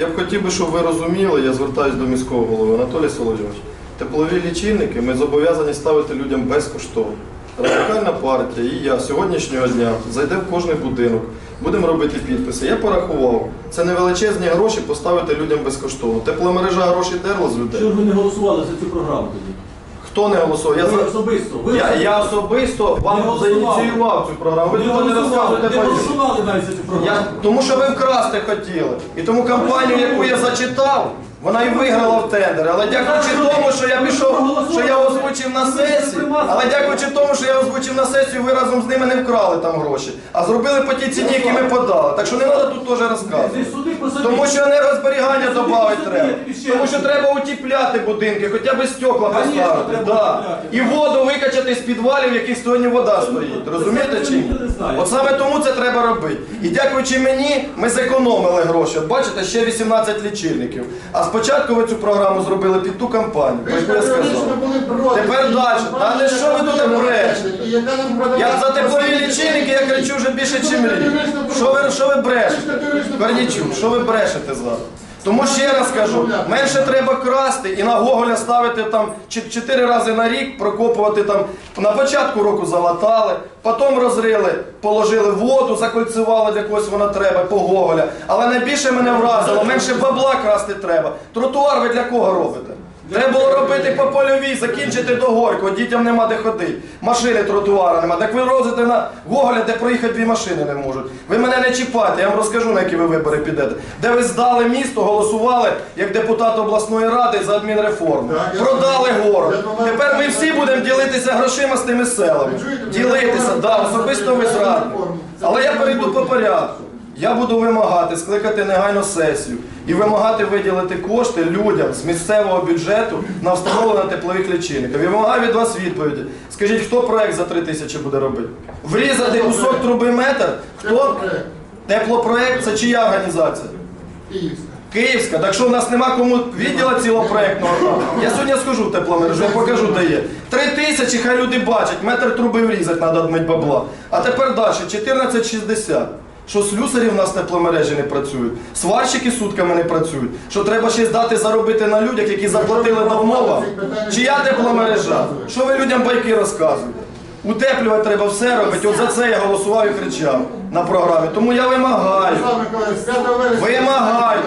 Я б хотів би, щоб ви розуміли, я звертаюся до міського голови Анатолій Солодьович. Теплові лічильники ми зобов'язані ставити людям безкоштовно. Радикальна партія і я сьогоднішнього дня зайде в кожний будинок, будемо робити підписи. Я порахував, це не величезні гроші поставити людям безкоштовно. Тепломережа гроші дерла з людей. Чого ж ви не голосували за цю програму тоді? Хто не голосував? Я, Ви за- особисто. Ви я, я особисто Не вам голосували. заініціював цю програму. Ви не тут не голосували, розказуєте не потім. голосували навіть за цю програму. Я, тому що ви вкрасти хотіли. І тому кампанію, яку я зачитав, вона і виграла в тендер. Але дякуючи тому, що я пішов, що я озвучив на сесії, але дякуючи тому, що я озвучив на сесію, ви разом з ними не вкрали там гроші, а зробили по тій ціні, які ми подали. Так що не треба тут теж розказувати. Тому що енергозберігання Ти додати треба. Тому що треба утіпляти будинки, хоча б стекла поставити. Да. І воду викачати з підвалів, в яких сьогодні вода стоїть. Розумієте чи ні? От саме тому це треба робити. І дякуючи мені, ми зекономили гроші. От бачите, ще 18 лічильників. А спочатку ви цю програму зробили під ту кампанію, про яку я сказав. Тепер далі. Та не що ви тут брешете? Я за теплові лічильники, я кричу вже більше, ніж рік. Що ви, що ви брешете? Корнічук, що ви брешете зараз? Тому ще раз кажу, менше треба красти і на Гоголя ставити там чи- чотири рази на рік, прокопувати там. На початку року залатали, потім розрили, положили воду, закольцювали для когось вона треба по Гоголя. Але найбільше мене вразило, менше бабла красти треба. Тротуар ви для кого робите? Треба було робити по польовій, закінчити до Горького, дітям нема де ходити. Машини тротуара нема. Так ви розите на Гоголя, де проїхати дві машини не можуть. Ви мене не чіпайте, я вам розкажу, на які ви вибори підете. Де ви здали місто, голосували як депутат обласної ради за адмінреформу. Продали город. Тепер ми всі будемо ділитися грошима з тими селами. Ділитися, да, особисто ви. Це Але я перейду по порядку. Я буду вимагати, скликати негайно сесію і вимагати виділити кошти людям з місцевого бюджету на встановлення теплових лічильників. І вимагаю від вас відповіді. Скажіть, хто проект за 3 тисячі буде робити? Врізати кусок труби метр? Хто? Теплопроект. Це чия організація? Київська. Київська, так що в нас нема кому відділа цілопроектного. Я сьогодні схожу в тепломережу, я покажу, де є. Три тисячі, хай люди бачать, метр труби врізати треба дмить бабла. А тепер далі, 14,60. Що слюсарі в нас тепломережі не працюють, сварщики сутками не працюють. Що треба ще здати заробити на людях, які заплатили давно вам? Чия тепломережа? Що ви людям байки розказуєте? Утеплювати треба все робити. От за це я голосував і кричав на програмі. Тому я вимагаю. Олександр Миколаївич, 5 вересня. Вимагаю.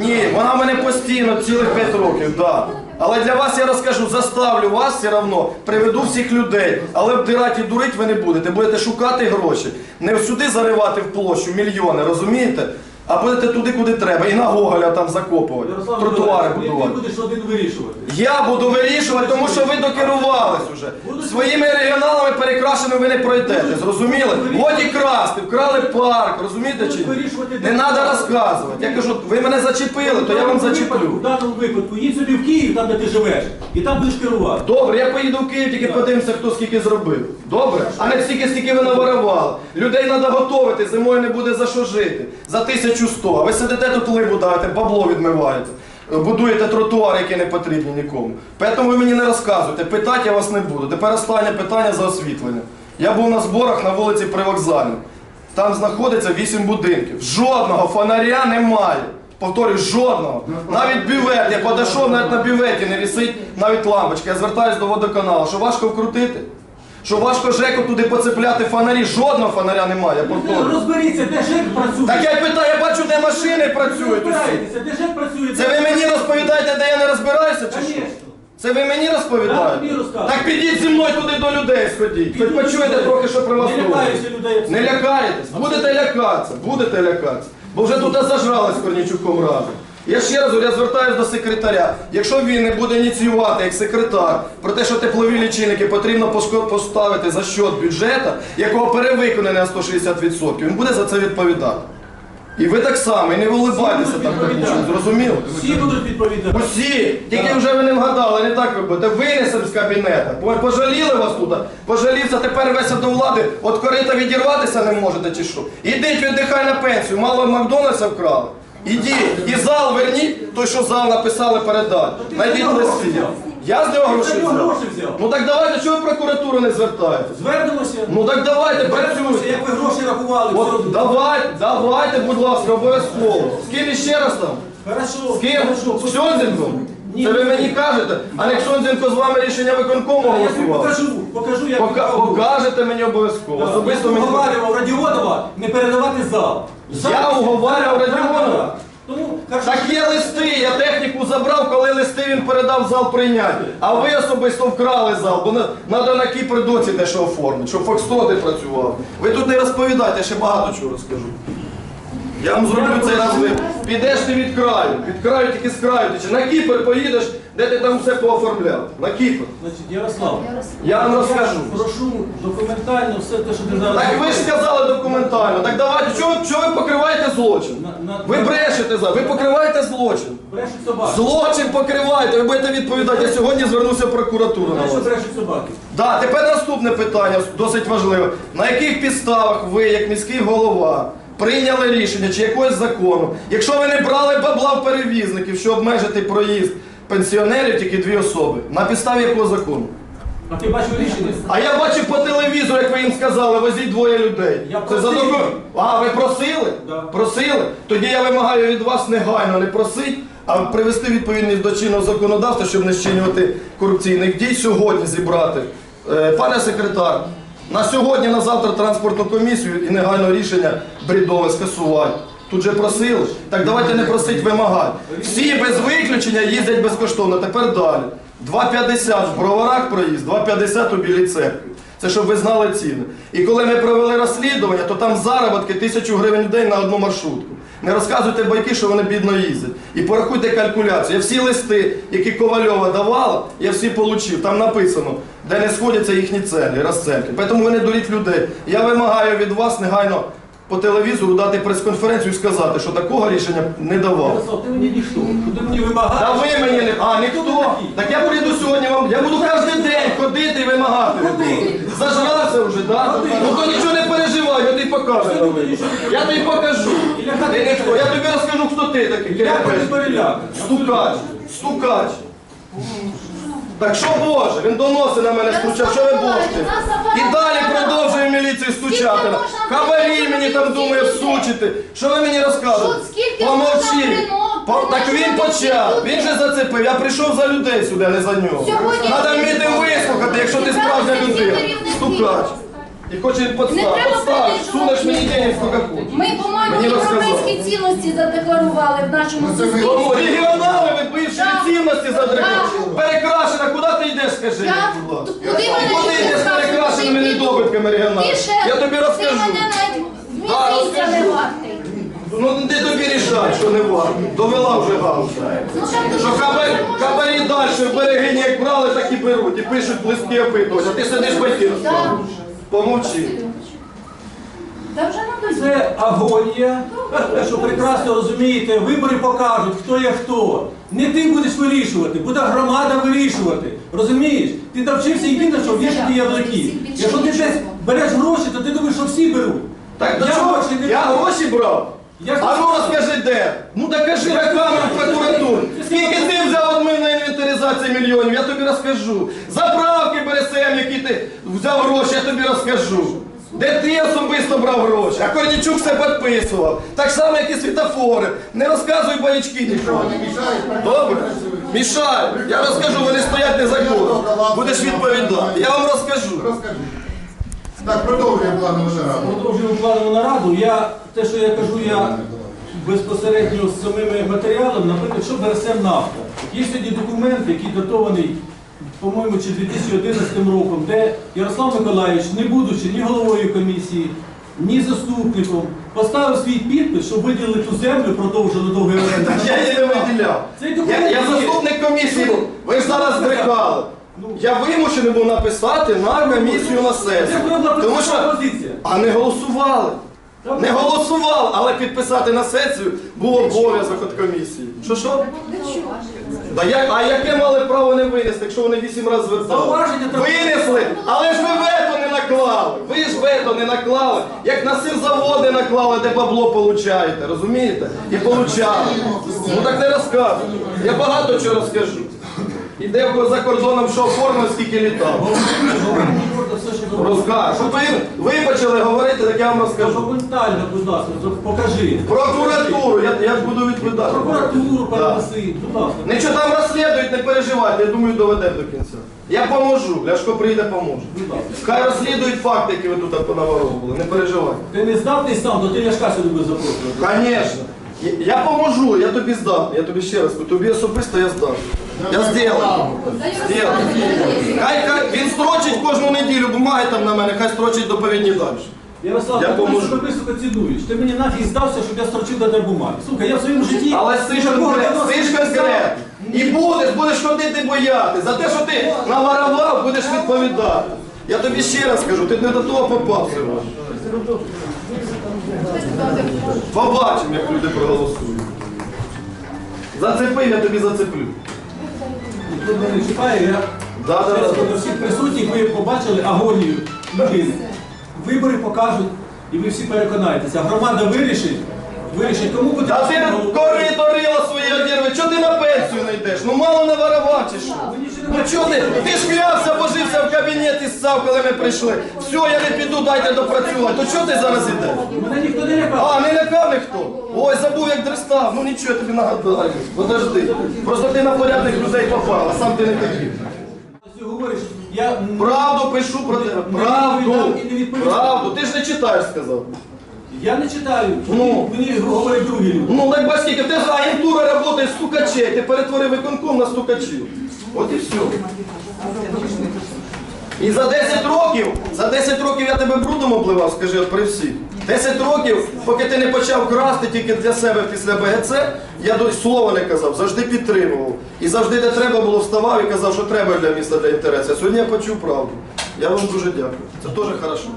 Ні, вона в мене постійно цілих 5 років, да. Але для вас я розкажу, заставлю вас все одно, приведу всіх людей. Але вдирати і дурить ви не будете. Будете шукати гроші. Не сюди заривати в площу мільйони, розумієте? А будете туди, куди треба. І на Гоголя там закопувати, Ярослав тротуари Миколаївич, будувати. Ти будеш один вирішувати. Я буду вирішувати, тому що ви докерувались уже. Своїми регіоналами перекрашеними ви не пройдете. Зрозуміли? Годі красти, вкрали парк, розумієте чи? ні? Не треба розказувати. Я кажу, ви мене зачепили, то я вам В зачеплю. даному випадку їдь собі в Київ, там де ти живеш, і там будеш керувати. Добре, я поїду в Київ, тільки подивимося, хто скільки зробив. Добре? А не стільки, скільки ви наворували. Людей треба готувати, зимою не буде за що жити. За 1100. А ви сидите тут либу давите, бабло відмиваєте. Будуєте тротуари, які не потрібні нікому. Тому ви мені не розказуєте, питати я вас не буду. Тепер останнє питання за освітлення. Я був на зборах на вулиці Привокзальній. Там знаходиться 8 будинків. Жодного фонаря немає. Повторюю, жодного. Навіть бювет. Я подійшов, навіть на бюветі не висить навіть лампочка. Я звертаюся до водоканалу. Що важко вкрутити? Що важко ЖЕКу туди поцепляти фонарі? Жодного фонаря немає, повторюю. Розберіться, де ЖЕК працює. Так я питаю, я бачу, де машини працюють усі. Розбирайтеся, де ЖЕК працює. Це ви мені розповідаєте, де я не розбираюся, чи що? Конечно. Це ви мені Я тобі розповідаєте? розказую. Так підіть зі мною туди до людей сходіть. Хоч до почуєте людей. трохи, що про вас Не говорять. лякаюся людей. Не лякаєтесь, будете лякатися, будете лякатися. Бо вже тут зажрались Корнічуком разом. Я ще раз говорю, я звертаюся до секретаря. Якщо він не буде ініціювати як секретар про те, що теплові лічильники потрібно поставити за счет бюджету, якого перевиконаний на 160%, він буде за це відповідати. І ви так само, і не вилибайтеся там, Корнічук, зрозуміло? Всі будуть відповідати. Усі, тільки вже ви не вгадали, не так ви будете. Винесемо з кабінету. Бо Пожаліли вас тут, пожалівся, тепер веся до влади, от корита відірватися не можете чи що. Ідіть, віддихай на пенсію, мало Макдональдса вкрали. Ідіть, і зал верніть, той, що зал написали передати. Найдіть листів. Я з нього гроші нього взяв. Ну так давайте, чого ви прокуратуру не звертаєте? Звернемося. Ну так давайте, працюйте. як ви гроші рахували. От давайте, давайте, будь ласка, обов'язково. З ким іще раз там? Хорошо. З ким? З Ксьонзенком? Це ви мені кажете? А не з вами рішення виконкому Я тобі голосував? покажу, покажу, як Пока, ви покажете мені обов'язково. Да. Особисто Я мені. уговарював Радіонова не передавати зал. Зал- Я уговарював Радіонова? Так, так. Тому, хорошо. Так є листи, я техніку забрав, коли листи він передав зал прийняти. А ви особисто вкрали зал, бо треба на Кіпр доці дещо оформити, щоб Фокстроти працював. Ви тут не розповідайте, я ще багато чого розкажу. Я вам зроблю цей розлив. Підеш ти від краю, від краю тільки з краю. Ти чи на Кіпр поїдеш, де ти там все пооформляв. На Кіпр. Значить, Ярослав, Я вам розкажу. прошу документально все те, що ти зараз... Так ви ж сказали документально. Так давайте, що ви, ви покриваєте злочин? На- на- Ви брешете за, ви покриваєте злочин. Брешуть собаки. Злочин покриваєте, ви будете відповідати. Я сьогодні звернуся в прокуратуру на Знаєш, що вас. брешуть собаки? Да, тепер наступне питання, досить важливе. На яких підставах ви, як міський голова, прийняли рішення чи якогось закону, якщо ви не брали бабла в перевізників, щоб обмежити проїзд пенсіонерів тільки дві особи, на підставі якого закону? А ти бачив рішення? А я бачив по телевізору, як ви їм сказали, возіть двоє людей. Я Це за просив. доку- А, ви просили? Да. Просили? Тоді я вимагаю від вас негайно не просить, а привести відповідність до чинного законодавства, щоб не зчинювати корупційних дій, сьогодні зібрати. Е, Пане секретар, на сьогодні, на завтра транспортну комісію і негайно рішення брідове скасувати. Тут же просили. Так давайте не просить вимагати. Всі без виключення їздять безкоштовно. Тепер далі. 2,50 в броварах проїзд, 2,50 у білій церкві. Це щоб ви знали ціни. І коли ми провели розслідування, то там заробітки тисячу гривень в день на одну маршрутку. Не розказуйте байки, що вони бідно їздять. І порахуйте калькуляцію. Я всі листи, які Ковальова давала, я всі отримав. Там написано, де не сходяться їхні ціни, розценки. Тому ви не дуріть людей. Я вимагаю від вас негайно по телевізору дати прес-конференцію і сказати, що такого рішення не давав. Ти мені ніхто. Ти мені вимагаєш. Та ви мені не. А, ніхто. Так я прийду сьогодні вам. Я буду кожен день ходити і вимагати. вас. Зажрався вже, так? Ну то нічого не переживай, я тобі покажу. Я тобі покажу. Ти не хто. Я тобі розкажу, хто ти такий. Я переляк. Стукач. Стукач. Так що Боже, він доносить на мене стучав, що ви будете? І далі продовжує міліцію стучати. Хабарі мені там думає всучити. Що ви мені розказуєте? Що, Так він почав. Він же зацепив. Я прийшов за людей сюди, а не за нього. Сьогодні Треба ви- вміти вислухати, якщо ти справжня людина. Стукач. І хоче Не подстав. треба Подстав. принижувати Сунеш мені денег скільки хочеш. Ми, по-моєму, Мені розказали. європейські цінності задекларували в нашому Ну, Тому суспільстві. регіонали вибивши Так. цінності за Перекрашена, куди ти йдеш, скажи, Я, мені, будь ласка. куди мене Куди йдеш з перекрашеними недобитками регіоналів? Ти Я тобі ти розкажу. мене навіть Да, місця не розкажу. Ну де тобі рішать, що не варто. Довела вже галузь. Ну, Що хабарі, хабарі далі в берегині як брали, так і беруть. І пишуть листки опитувати. А ти сидиш батьків. Помовчи. Та вже надо Це агонія, що прекрасно розумієте, вибори покажуть, хто є хто. Не ти будеш вирішувати, буде громада вирішувати. Розумієш? Ти навчився єдине, що вішати ярлики. Якщо ти десь береш гроші, то ти думаєш, що всі беруть. Так до Я чого? гроші не Я гроші брав. А ну розкажи де? Ну так кажи на камеру в прокуратуру. Скільки ти взяв від мене на інвентаризацію мільйонів, я тобі розкажу. Заправки БРСМ, які ти взяв гроші, я тобі розкажу. Де ти особисто брав гроші, а Корнічук все підписував. Так само, як і світофори. Не розказуй баячки мішаєш? Добре? Мішай. Я розкажу, вони стоять незаконно. Будеш відповідати. Я вам розкажу. Так, продовжуємо планову нараду. Продовжуємо планову нараду. Я те, що я кажу, я безпосередньо з самими матеріалами, наприклад, що БРСМ нафта. Є сьогодні документ, який датований, по-моєму, чи 2011 роком, де Ярослав Миколаївич, не будучи ні головою комісії, ні заступником, поставив свій підпис, щоб виділили ту землю, продовжили довгий оренди. Я її не виділяв. Цей Я, документ я є. заступник комісії. Ви ж зараз. Я вимушений був написати на комісію на сесію. Тому що позиція. а не голосували. Не голосували, але підписати на сесію був обов'язок від комісії. Що що? Да як, а яке мали право не винести, якщо вони вісім разів звертали? Винесли, але ж ви вето не наклали. Ви ж вето не наклали. Як на сирзаводи наклали, де бабло получаєте, розумієте? І получали. Ну так не розказуй. Я багато чого розкажу. І де за кордоном що оформив, скільки літав. Розкажу. Щоб ви, почали говорити, так я вам розкажу. Документально, будь ласка, покажи. Прокуратуру, я, я ж буду відповідати. Прокуратуру Да. перенеси, будь ласка. Нічого там розслідують, не переживайте, я думаю, доведемо до кінця. Я поможу, Ляшко прийде, поможе. Хай розслідують факти, які ви тут понаворовували, не переживайте. Ти не здатний сам, то ти Ляшка сюди будеш запрошувати. Звісно. Я- Я поможу, я тобі здам. Я тобі ще раз тобі особисто я здам. Я зроблю. Зроблю. Хай, хай він строчить кожну неділю бумаги там на мене, хай строчить доповідні далі. Ярослав, Я ти поможу. себе високо цінуєш. Ти мені нафіг здався, щоб я строчив до тебе бумаги. Слухай, я в своєму житті... Але ти ж такого конкретно, ти ж конкретно. І будеш, будеш ходити бояти. За те, що ти наворовав, будеш відповідати. Я тобі ще раз кажу, ти не до того попав. Побачимо, як люди проголосують. Зацепив, я тобі зацеплю. Ніхто мене не чіпає, я Да, да, да. до всіх присутніх ви побачили агонію людини. Вибори покажуть, і ви всі переконаєтеся. Громада вирішить, вирішить, кому буде. Та ти корито рила своє одірви, чого ти на пенсію не йдеш? Ну мало наворовав чи що? Ну чого ти? Ти ж клявся, божився в кабінеті ссав, коли ми прийшли. Все, я не піду, дайте допрацювати. То чого ти зараз йдеш? Мене ніхто не лякав. А, не лякав ніхто. Ой, забув, як дристав. Ну нічого, я тобі нагадаю. Подожди. Просто ти на порядних людей попав, а сам ти не такий. Ти говориш, я Правду пишу про тебе. Правду. Правду. Ти ж не читаєш, сказав. Я не читаю. Ну. Мені говорять другі люди. Ну, так бачите, тебе ж агентура працює стукачей, ти перетворив виконком на стукачів. От і все. І за 10 років, за 10 років я тебе брудом обливав, скажи, от при всіх. 10 років, поки ти не почав красти тільки для себе після БГЦ, я до слова не казав, завжди підтримував. І завжди, де треба було, вставав і казав, що треба для міста для інтересу. А сьогодні я почув правду. Я вам дуже дякую. Це теж хорошо.